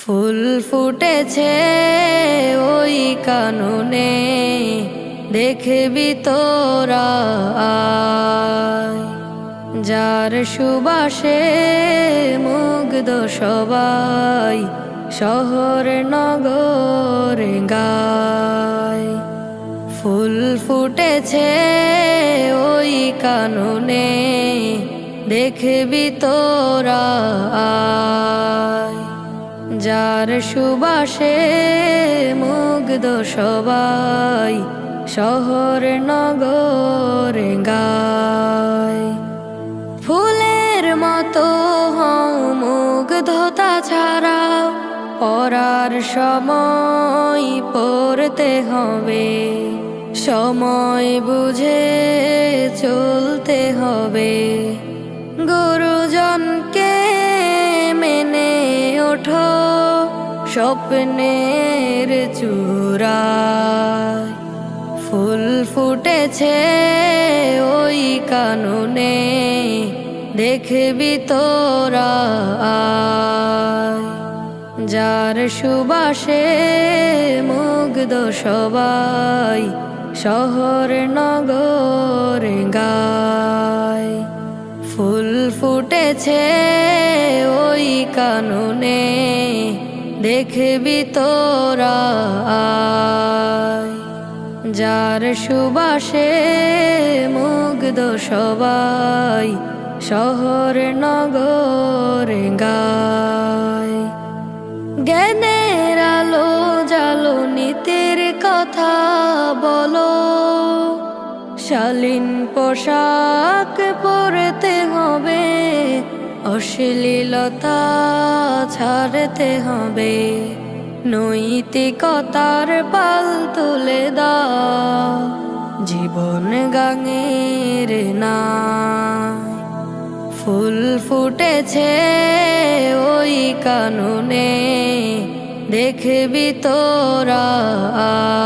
ফুল ফুটেছে ওই কাননে, দেখবি তোরা। যার সুবাসে মুগ্ধ সবাই শহর নগর গায় ফুল ফুটেছে ওই কাননে, দেখবি তোরা আয়। যার সুবাসে মুগ্ধ সবাই শহর নগর গায়। ফুলের মতো মুগ্ধতা ছাড়া পড়ার সময় পড়তে হবে, সময় বুঝে চলতে হবে। গুরুজনকে মেনে ওঠো। স্বপ্নের চূড়ায় ফুল ফুটেছে ওই কাননে, দেখবি তোরা যার সুবাসে মুগ্ধ সবাই শহর নগর গায়। ফুল ফুটেছে ওই কাননে দেখবি তোরা যার সুবাসে মুগ্ধ সবাই শহর নগর গায়। জ্ঞানের আলো জালো নীতির কথা বলো, শালীন পোশাক পরতে হবে অশ্লীলতা ছাড়তে হবে। নৈতিকতার পাল তুলে দাও। জীবন গাঙের না। ফুল ফুটেছে ওই কাননে। দেখবি তোরা